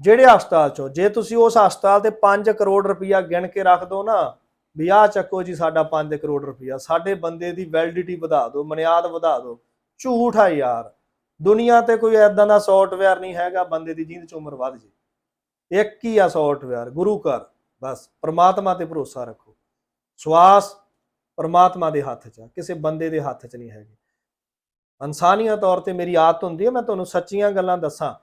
ਜਿਹੜੇ ਹਸਪਤਾਲ 'ਚੋਂ, ਜੇ ਤੁਸੀਂ ਉਸ ਹਸਪਤਾਲ ਤੇ 5 ਕਰੋੜ ਰੁਪਈਆ ਗਿਣ ਕੇ ਰੱਖ ਦੋ ਨਾ, ਵੀ ਆਹ ਚੱਕੋ ਜੀ ਸਾਡਾ 5 ਕਰੋੜ ਰੁਪਈਆ, ਸਾਡੇ ਬੰਦੇ ਦੀ ਵੈਲਿਡਿਟੀ ਵਧਾ ਦਿਓ ਮਨਿਆਦ ਵਧਾ ਦਿਓ ਝੂਠ ਆ ਯਾਰ। ਦੁਨੀਆ ਤੇ ਕੋਈ ਐਦਾਂ ਦਾ ਸੌਫਟਵੇਅਰ ਨਹੀਂ ਹੈਗਾ, ਬੰਦੇ ਦੀ ਜਿੰਦ ਚ ਉਮਰ ਵੱਧ ਜੇ। ਇੱਕ ਹੀ ਆ ਸੌਫਟਵੇਅਰ ਗੁਰੂ ਘਰ, ਬਸ, ਪ੍ਰਮਾਤਮਾ ਤੇ ਭਰੋਸਾ ਰੱਖੋ। ਸਵਾਸ ਪਰਮਾਤਮਾ ਦੇ ਹੱਥ 'ਚ ਆ, ਕਿਸੇ ਬੰਦੇ ਦੇ ਹੱਥ 'ਚ ਨਹੀਂ ਹੈਗੀ। ਇਨਸਾਨੀਅਤ ਤੌਰ ਤੇ ਮੇਰੀ ਆਦਤ ਹੁੰਦੀ ਹੈ ਮੈਂ ਤੁਹਾਨੂੰ ਸੱਚੀਆਂ ਗੱਲਾਂ ਦੱਸਾਂ।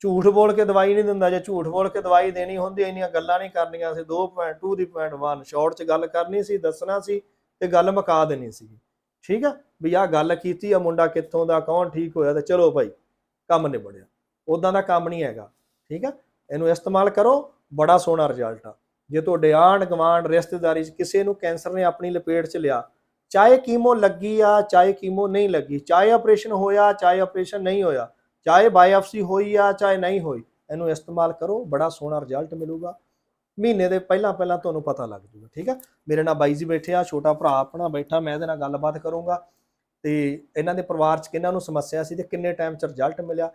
ਝੂਠ ਬੋਲ ਕੇ ਦਵਾਈ ਨਹੀਂ ਦਿੰਦਾ, ਜੇ ਝੂਠ ਬੋਲ ਕੇ ਦਵਾਈ ਦੇਣੀ ਹੁੰਦੀ, ਇੰਨੀਆਂ ਗੱਲਾਂ ਨਹੀਂ ਕਰਨੀਆਂ ਸੀ। 2.2 ਦੀ ਪੁਆਇੰਟ 1 ਸ਼ਾਰਟ 'ਚ ਗੱਲ ਕਰਨੀ ਸੀ, ਦੱਸਣਾ ਸੀ ਤੇ ਗੱਲ ਮੁਕਾ ਦੇਣੀ ਸੀ। ਠੀਕ ਆ? ਵੀ ਆਹ ਗੱਲ ਕੀਤੀ ਆ ਮੁੰਡਾ ਕਿੱਥੋਂ ਦਾ, ਕੌਣ ਠੀਕ ਹੋਇਆ ਤੇ ਚਲੋ ਭਾਈ, ਕੰਮ ਨਿਬੜਿਆ। ਉਦਾਂ ਦਾ ਕੰਮ ਨਹੀਂ ਹੈਗਾ। ਠੀਕ ਆ? ਇਹਨੂੰ ਇਸਤੇਮਾਲ ਕਰੋ, ਬੜਾ ਸੋਹਣਾ ਰਿਜ਼ਲਟ ਆ। ਜੇ ਤੁਹਾਡੇ ਆਂਢ ਗਵਾਂਢ ਰਿਸ਼ਤੇਦਾਰੀ 'ਚ ਕਿਸੇ ਨੂੰ ਕੈਂਸਰ ਨੇ ਆਪਣੀ ਲਪੇਟ 'ਚ ਲਿਆ, ਚਾਹੇ ਕੀਮੋ ਲੱਗੀ ਆ, ਚਾਹੇ ਕੀਮੋ ਨਹੀਂ ਲੱਗੀ, ਚਾਹੇ ਆਪਰੇਸ਼ਨ ਹੋਇਆ, ਚਾਹੇ ਆਪਰੇਸ਼ਨ ਨਹੀਂ ਹੋਇਆ, ਚਾਹੇ ਬਾਇਓਪਸੀ ਹੋਈ ਆ, ਚਾਹੇ ਨਹੀਂ ਹੋਈ, ਇਹਨੂੰ ਇਸਤੇਮਾਲ ਕਰੋ, ਬੜਾ ਸੋਹਣਾ ਰਿਜ਼ਲਟ ਮਿਲੂਗਾ। ਮਹੀਨੇ ਦੇ ਪਹਿਲਾਂ ਪਹਿਲਾਂ ਤੁਹਾਨੂੰ ਪਤਾ ਲੱਗ ਜੂਗਾ, ਠੀਕ ਆ? ਮੇਰੇ ਨਾਲ ਬਾਈ ਜੀ ਬੈਠੇ ਆ, ਛੋਟਾ ਭਰਾ ਆਪਣਾ ਬੈਠਾ, ਮੈਂ ਇਹਦੇ ਨਾਲ ਗੱਲਬਾਤ ਕਰੂੰਗਾ। ਤੇ ਇਹਨਾਂ ਦੇ ਪਰਿਵਾਰ 'ਚ ਕਿਹਨਾਂ ਨੂੰ ਸਮੱਸਿਆ ਸੀ ਤੇ ਕਿੰਨੇ ਟਾਈਮ 'ਚ ਰਿਜ਼ਲਟ ਮਿਲਿਆ?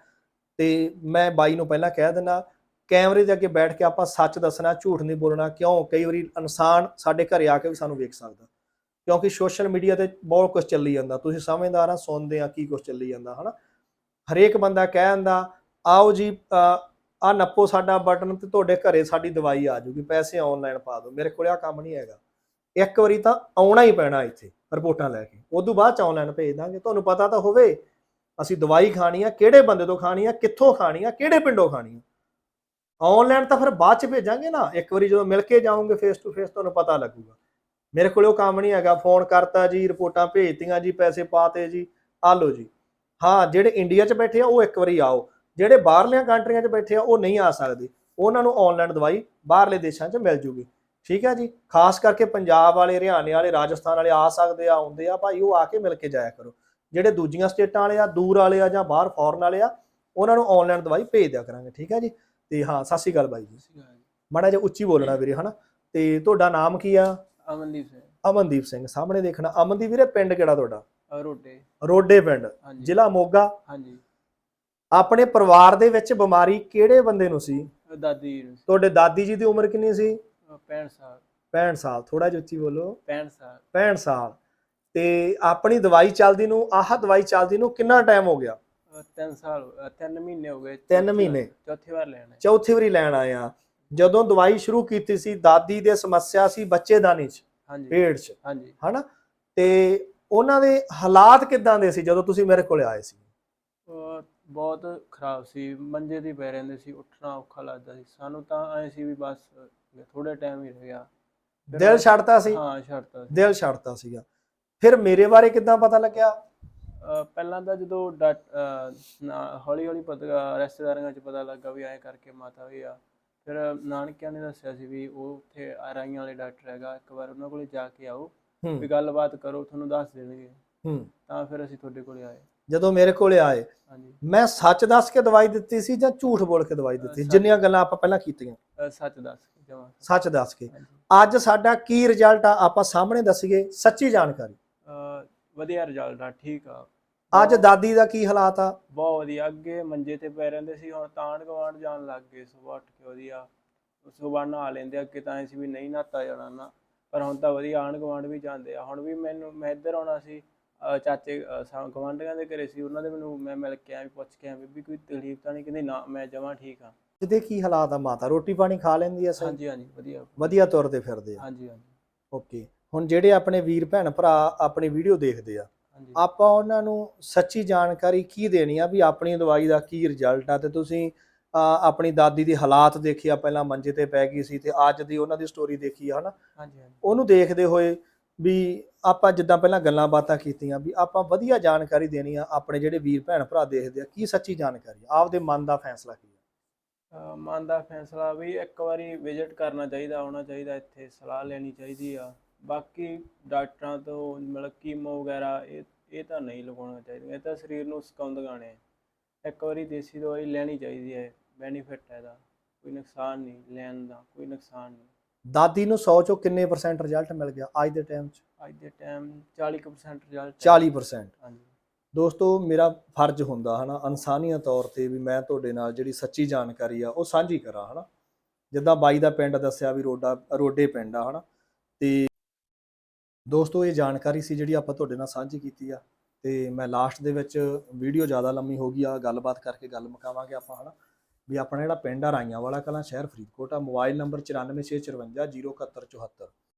ਤੇ ਮੈਂ ਬਾਈ ਨੂੰ ਪਹਿਲਾਂ ਕਹਿ ਦਿੰਦਾ ਕੈਮਰੇ ਦੇ ਅੱਗੇ ਬੈਠ ਕੇ ਆਪਾਂ ਸੱਚ ਦੱਸਣਾ, ਝੂਠ ਨਹੀਂ ਬੋਲਣਾ, ਕਿਉਂ? ਕਈ ਵਾਰੀ ਇਨਸਾਨ ਸਾਡੇ ਘਰੇ ਆ ਕੇ ਵੀ ਸਾਨੂੰ ਵੇਖ ਸਕਦਾ। ਕਿਉਂਕਿ ਸੋਸ਼ਲ ਮੀਡੀਆ ਤੇ ਬਹੁਤ ਕੁਝ ਚੱਲੀ ਜਾਂਦਾ। ਤੁਸੀਂ ਸਮਝਦਾਰ ਆ, ਸੁਣਦੇ ਆ ਕੀ ਕੁਝ ਚੱਲੀ ਜਾਂਦਾ, ਹਨਾ? ਹਰੇਕ ਬੰਦਾ ਕਹਿ ਜਾਂਦਾ ਆਓ ਜੀ ਆ ਨੱਪੋ ਸਾਡਾ ਬਟਨ ਤੇ ਤੁਹਾਡੇ ਘਰੇ ਸਾਡੀ ਦਵਾਈ ਆ ਜੂਗੀ ਪੈਸੇ ਆਨਲਾਈਨ ਪਾ ਦਿਓ। ਮੇਰੇ ਕੋਲ ਆ ਕੰਮ ਨਹੀਂ ਹੈਗਾ। ਇੱਕ ਵਾਰੀ ਤਾਂ ਆਉਣਾ ਹੀ ਪੈਣਾ ਇੱਥੇ ਰਿਪੋਰਟਾਂ ਲੈ ਕੇ। ਉਦੋਂ ਬਾਅਦ ਚ ਆਨਲਾਈਨ ਭੇਜ ਦਾਂਗੇ। ਤੁਹਾਨੂੰ ਪਤਾ ਤਾਂ ਹੋਵੇ, ਅਸੀਂ ਦਵਾਈ ਖਾਣੀ ਆ, ਕਿਹੜੇ ਬੰਦੇ ਤੋਂ ਖਾਣੀ ਆ, ਕਿੱਥੋਂ ਖਾਣੀ ਆ, ਕਿਹੜੇ ਪਿੰਡੋਂ ਖਾਣੀ ਆ? ਆਨਲਾਈਨ ਤਾਂ ਫਿਰ ਬਾਅਦ ਚ ਭੇਜਾਂਗੇ ਨਾ। ਇੱਕ ਵਾਰੀ ਜਦੋਂ ਮਿਲ ਕੇ ਜਾਓਗੇ ਫੇਸ ਟੂ ਫੇਸ ਤੁਹਾਨੂੰ ਪਤਾ ਲੱਗੂਗਾ। ਮੇਰੇ ਕੋਲ ਉਹ ਕੰਮ ਨਹੀਂ ਹੈਗਾ। ਫੋਨ ਕਰਤਾ ਜੀ, ਰਿਪੋਰਟਾਂ ਭੇਜਤੀਆਂ ਜੀ, ਪੈਸੇ ਪਾਤੇ ਜੀ। ਆ ਲਓ ਜੀ। ਹਾਂ, ਜਿਹੜੇ ਇੰਡੀਆ 'ਚ ਬੈਠੇ ਆ, ਉਹ ਇੱਕ ਵਾਰੀ ਆਓ। ਜਿਹੜੇ ਬਾਹਰਲੀਆਂ ਕੰਟਰੀਆਂ 'ਚ ਬੈਠੇ ਆ, ਉਹ ਨਹੀਂ ਆ ਸਕਦੇ। ਉਹਨਾਂ ਨੂੰ ਆਨਲਾਈਨ ਦਵਾਈ ਬਾਹਰਲੇ ਦੇਸ਼ਾਂ 'ਚ ਮਿਲ ਜੂਗੀ। ਠੀਕ ਹੈ ਜੀ? ਖਾਸ ਕਰਕੇ ਪੰਜਾਬ ਵਾਲੇ, ਹਰਿਆਣੇ ਵਾਲੇ, ਰਾਜਸਥਾਨ ਵਾਲੇ ਆ ਸਕਦੇ ਆ, ਆਉਂਦੇ ਆ। ਭਾਈ, ਉਹ ਆ ਕੇ ਮਿਲ ਕੇ ਜਾਇਆ ਕਰੋ। ਜਿਹੜੇ ਦੂਜੀਆਂ ਸਟੇਟਾਂ ਵਾਲੇ ਆ, ਦੂਰ ਵਾਲੇ ਆ ਜਾਂ ਬਾਹਰ ਫੋਰਨ ਵਾਲੇ ਆ, ਉਹਨਾਂ ਨੂੰ ਆਨਲਾਈਨ ਦਵਾਈ ਭੇਜ ਦਿਆ ਕਰਾਂਗੇ। ਠੀਕ ਹੈ ਜੀ? ਤੇ ਹਾਂ ਸਤਿ ਸ਼੍ਰੀ ਅਕਾਲ ਬਾਈ ਜੀ। ਮਾੜਾ ਜਿਹਾ ਉੱਚੀ ਬੋਲਣਾ ਵੀਰੇ ਹਨਾ? ਤੇ ਤੁਹਾਡਾ ਨਾਮ ਕੀ ਆ? ਅਮਨਦੀਪ ਸਿੰਘ। ਅਮਨਦੀਪ ਸਿੰਘ ਸਾਹਮਣੇ ਦੇਖਣਾ। ਅਮਨਦੀਪ ਵੀਰੇ ਪਿੰਡ ਕਿਹੜਾ ਤੁਹਾਡਾ? ਰੋਟੇ ਰੋਡੇ। ਪਿੰਡ ਜ਼ਿਲ੍ਹਾ ਮੋਗਾ। ਹਾਂਜੀ। ਆਪਣੇ ਪਰਿਵਾਰ ਦੇ ਵਿੱਚ ਬਿਮਾਰੀ ਕਿਹੜੇ ਬੰਦੇ ਨੂੰ ਸੀ? ਦਾਦੀ ਤੁਹਾਡੇ ਦਾਦੀ ਜੀ ਦੀ ਉਮਰ ਕਿੰਨੀ ਸੀ? ਅਹ 65 ਸਾਲ। 65 ਸਾਲ ਥੋੜਾ ਜਿਹਾ ਉੱਚੀ ਬੋਲੋ। 65 ਸਾਲ। 65 ਸਾਲ। ਤੇ ਆਪਣੀ ਦਵਾਈ ਚੱਲਦੀ ਨੂੰ ਆਹ ਦਵਾਈ ਚੱਲਦੀ ਨੂੰ ਕਿੰਨਾ ਟਾਈਮ ਹੋ ਗਿਆ? ਅਹ ਤਿੰਨ ਸਾਲ ਹੋ- ਅਹ ਤਿੰਨ ਮਹੀਨੇ ਹੋ ਗਏ ਤਿੰਨ ਚੌਥੀ ਮਹੀਨੇ। ਵਾਰ- ਚੌਥੀ ਵਾਰ ਲੈਣਾ ਹੈ। ਚੌਥੀ ਵਾਰੀ ਲੈਣ ਆਏ ਆ। ਜਦੋਂ ਦਵਾਈ ਸ਼ੁਰੂ ਕੀਤੀ ਸੀ ਦਾਦੀ ਦੇ ਸਮੱਸਿਆ ਸੀ ਬੱਚੇਦਾਨੀ ਚ ਹਾਂਜੀ। ਪੇਟ ਚ। ਹਾਂਜੀ। ਹਨਾ? ਤੇ ਉਹਨਾਂ ਦੇ ਹਾਲਾਤ ਕਿਦਾਂ ਦੇ ਸੀ ਜਦੋਂ ਤੁਸੀਂ ਮੇਰੇ ਕੋਲੇ ਆਏ ਸੀ? ਬਹੁਤ ਖਰਾਬ ਸੀ ਮੰਜੇ ਤੇ ਹੀ ਪੈ ਰਹਿੰਦੇ ਸੀ ਉੱਠਣਾ ਔਖਾ ਲੱਗਦਾ ਸੀ। ਸਾਨੂੰ ਤਾਂ ਐ ਸੀ ਵੀ ਬਸ ਥੋੜੇ ਟਾਈਮ ਹੀ ਰਹਿ ਗਿਆ। ਦਿਲ ਛੱਡਤਾ ਸੀ? ਹਾਂ ਛੱਡਤਾ ਸੀ। ਦਿਲ ਛੱਡਤਾ ਸੀਗਾ। ਫਿਰ ਮੇਰੇ ਬਾਰੇ ਕਿਦਾਂ ਪਤਾ ਲੱਗਿਆ? ਪਹਿਲਾਂ ਤਾਂ ਜਦੋਂ ਹੌਲੀ ਹੌਲੀ ਪਤਾ ਰਿਸ਼ਤੇਦਾਰਾਂ 'ਚ ਪਤਾ ਲੱਗਾ ਵੀ ਐਂ ਕਰਕੇ ਮਾਤਾ ਵੀ ਆ। ਫਿਰ ਨਾਨਕਿਆਂ ਨੇ ਦੱਸਿਆ ਸੀ ਵੀ ਉਹ ਉੱਥੇ ਆਰਾਈਆਂ ਵਾਲੇ ਡਾਕਟਰ ਹੈਗਾ। ਇੱਕ ਵਾਰ ਉਹਨਾਂ ਕੋਲੇ ਜਾ ਕੇ ਆਓ ਵੀ ਗੱਲਬਾਤ ਕਰੋ ਤੁਹਾਨੂੰ ਦੱਸ ਦੇਣਗੇ। ਹੂੰ। ਤਾਂ ਫਿਰ ਅਸੀਂ ਤੁਹਾਡੇ ਕੋਲੇ ਆਏ। ਜਦੋਂ ਮੇਰੇ ਕੋਲੇ ਆਏ ਮੈਂ ਸੱਚ ਦੱਸ ਕੇ ਦਵਾਈ ਦਿੱਤੀ ਸੀ ਜਾਂ ਝੂਠ ਬੋਲ ਕੇ ਦਵਾਈ ਦਿੱਤੀ। ਜਿੰਨੀਆਂ ਗੱਲਾਂ ਆਪਾਂ ਪਹਿਲਾਂ ਕੀਤੀਆਂ। ਸੱਚ ਦੱਸ ਜਮਾ ਸੱਚ। ਦੱਸ ਕੇ। ਅੱਜ ਸਾਡਾ ਕੀ ਰਿਜ਼ਲਟ ਆ ਆਪਾਂ ਸਾਹਮਣੇ ਦੱਸੀਏ ਸੱਚੀ ਜਾਣਕਾਰੀ। ਵਧੀਆ ਰਿਜ਼ਲਟ ਆ ਠੀਕ ਆ। ਅੱਜ ਦਾਦੀ ਦਾ ਕੀ ਹਾਲਾਤ ਆ? ਬਹੁਤ ਵਧੀਆ ਅੱਗੇ ਮੰਜੇ ਤੇ ਪੈ ਰਹਿੰਦੇ ਸੀ ਹੁਣ ਤਾਂਡ ਗਵਾਂਡ ਜਾਣ ਲੱਗ ਗਏ ਸੁਬਾਹ ਉੱਠ ਕੇ ਵਧੀਆ। ਸੁਬਾਹ ਨਹਾ ਲੈਂਦੇ ਅੱਗੇ ਤਾਂ ਐ ਸੀ ਵੀ ਨਹੀਂ ਨਹਾਤਾ ਜਾਣਾ ਨਾ ਪਰ ਹੁਣ ਤਾਂ ਵਧੀਆ ਆਂਢ ਗਵਾਂਡ ਵੀ ਜਾਂਦੇ ਆ। ਹੁਣ ਵੀ ਮੈਨੂੰ ਮੈਂ ਇੱਧਰ ਆਉਣਾ ਸੀ ਚਾਚੇ ਗਵਾਂਢੀਆਂ ਦੇ ਘਰੇ ਸੀ ਉਹਨਾਂ ਦੇ ਮੈਨੂੰ ਮੈਂ ਮਿਲ ਕੇ ਆਇਆ ਪੁੱਛ ਕੇ ਆਇਆ ਵੀ ਕੋਈ ਤਕਲੀਫ ਤਾਂ ਨਹੀਂ? ਕਹਿੰਦੇ ਨਾ ਮੈਂ ਜਮਾਂ ਠੀਕ ਆ। ਜਿਹਦੇ ਕੀ ਹਾਲਾਤ ਆ ਮਾਤਾ? ਰੋਟੀ ਪਾਣੀ ਖਾ ਲੈਂਦੀ ਆ ਸਹੀ? ਹਾਂਜੀ ਹਾਂਜੀ ਵਧੀਆ। ਵਧੀਆ ਤੁਰਦੇ ਫਿਰਦੇ ਆ। ਹਾਂਜੀ ਹਾਂਜੀ। ਓਕੇ। ਹੁਣ ਜਿਹੜੇ ਆਪਣੇ ਵੀਰ ਭੈਣ ਭਰਾ ਆਪਣੀ ਵੀਡੀਓ ਦੇਖਦੇ ਆ ਆਪਾਂ ਉਹਨਾਂ ਨੂੰ ਸੱਚੀ ਜਾਣਕਾਰੀ ਕੀ ਦੇਣੀ ਆ ਵੀ ਆਪਣੀ ਦਵਾਈ ਦਾ ਕੀ ਰਿਜ਼ਲਟ ਆ? ਤੇ ਤੁਸੀਂ ਆਪਣੀ ਦਾਦੀ ਦੀ ਹਾਲਾਤ ਦੇਖਿਆ ਪਹਿਲਾਂ ਮੰਜੇ ਤੇ ਪੈ ਗਈ ਸੀ ਤੇ ਅੱਜ ਦੀ ਉਹਨਾਂ ਦੀ ਸਟੋਰੀ ਦੇਖੀ ਆ ਹਨਾ? ਉਹਨੂੰ ਦੇਖਦੇ ਹੋਏ ਵੀ ਆਪਾਂ ਜਿੱਦਾਂ ਪਹਿਲਾਂ ਗੱਲਾਂ ਬਾਤਾਂ ਕੀਤੀਆਂ ਵੀ ਆਪਾਂ ਵਧੀਆ ਜਾਣਕਾਰੀ ਦੇਣੀ ਆ ਆਪਣੇ ਜਿਹੜੇ ਵੀਰ ਭੈਣ ਭਰਾ ਦੇਖਦੇ ਆ ਕੀ ਸੱਚੀ ਜਾਣਕਾਰੀ ਆ? ਆਪਦੇ ਮਨ ਦਾ ਫੈਸਲਾ ਕੀ ਆ? ਮਨ ਦਾ ਫੈਸਲਾ ਵੀ ਇੱਕ ਵਾਰੀ ਵਿਜ਼ਿਟ ਕਰਨਾ ਚਾਹੀਦਾ ਆਉਣਾ ਚਾਹੀਦਾ ਇੱਥੇ ਸਲਾਹ ਲੈਣੀ ਚਾਹੀਦੀ ਆ। ਬਾਕੀ ਡਾਕਟਰਾਂ ਤੋਂ ਮਤਲਬ ਕੀਮੋ ਵਗੈਰਾ ਇਹ ਇਹ ਤਾਂ ਨਹੀਂ ਲਗਾਉਣਾ ਚਾਹੀਦਾ। ਇਹ ਤਾਂ ਸਰੀਰ ਨੂੰ ਸਿਕਾਉਂਦ ਗਾਣੇ। ਇੱਕ ਵਾਰੀ ਦੇਸੀ ਦਵਾਈ ਲੈਣੀ ਚਾਹੀਦੀ ਹੈ। ਬੈਨੀਫਿਟ ਹੈ ਇਹਦਾ। ਕੋਈ ਨੁਕਸਾਨ ਨਹੀਂ ਲੈਣ ਦਾ ਕੋਈ ਨੁਕਸਾਨ ਨਹੀਂ। ਦਾਦੀ ਨੂੰ 100 ਚੋਂ ਕਿੰਨੇ ਪਰਸੈਂਟ ਰਿਜ਼ਲਟ ਮਿਲ ਗਿਆ ਅੱਜ ਦੇ ਟਾਈਮ 'ਚ? ਅੱਜ ਦੇ ਟਾਈਮ 40% ਰਿਜ਼ਲਟ 40% ਹਾਂਜੀ। ਦੋਸਤੋ ਮੇਰਾ ਫਰਜ਼ ਹੁੰਦਾ ਹਨਾ ਇਨਸਾਨੀਅਤ ਤੌਰ ਤੇ ਵੀ ਮੈਂ ਤੁਹਾਡੇ ਨਾਲ ਜਿਹੜੀ ਸੱਚੀ ਜਾਣਕਾਰੀ ਆ ਉਹ ਸਾਂਝੀ ਕਰਾਂ ਹਨਾ। ਜਿੱਦਾਂ ਬਾਈ ਦਾ ਪਿੰਡ ਦੱਸਿਆ ਵੀ ਰੋਡਾ ਰੋਡੇ ਪਿੰਡ ਆ ਹਨਾ ਤੇ ਦੋਸਤੋ, ਇਹ ਜਾਣਕਾਰੀ ਸੀ ਜਿਹੜੀ ਆਪਾਂ ਤੁਹਾਡੇ ਨਾਲ ਸਾਂਝੀ ਕੀਤੀ ਆ ਤੇ ਮੈਂ ਲਾਸਟ ਦੇ ਵਿੱਚ ਵੀਡੀਓ ਜ਼ਿਆਦਾ ਲੰਮੀ ਹੋ ਗਈ ਆ, ਗੱਲਬਾਤ ਕਰਕੇ ਗੱਲ ਮੁਕਾਵਾਂਗੇ ਆਪਾਂ, ਹਨਾ? ਵੀ ਆਪਣਾ ਜਿਹੜਾ ਪਿੰਡ ਆ ਰਾਈਆਂ ਵਾਲਾ ਕਲਾਂ ਸ਼ਹਿਰ ਫਰੀਦਕੋਟ ਆ, ਮੋਬਾਈਲ ਨੰਬਰ 9465407174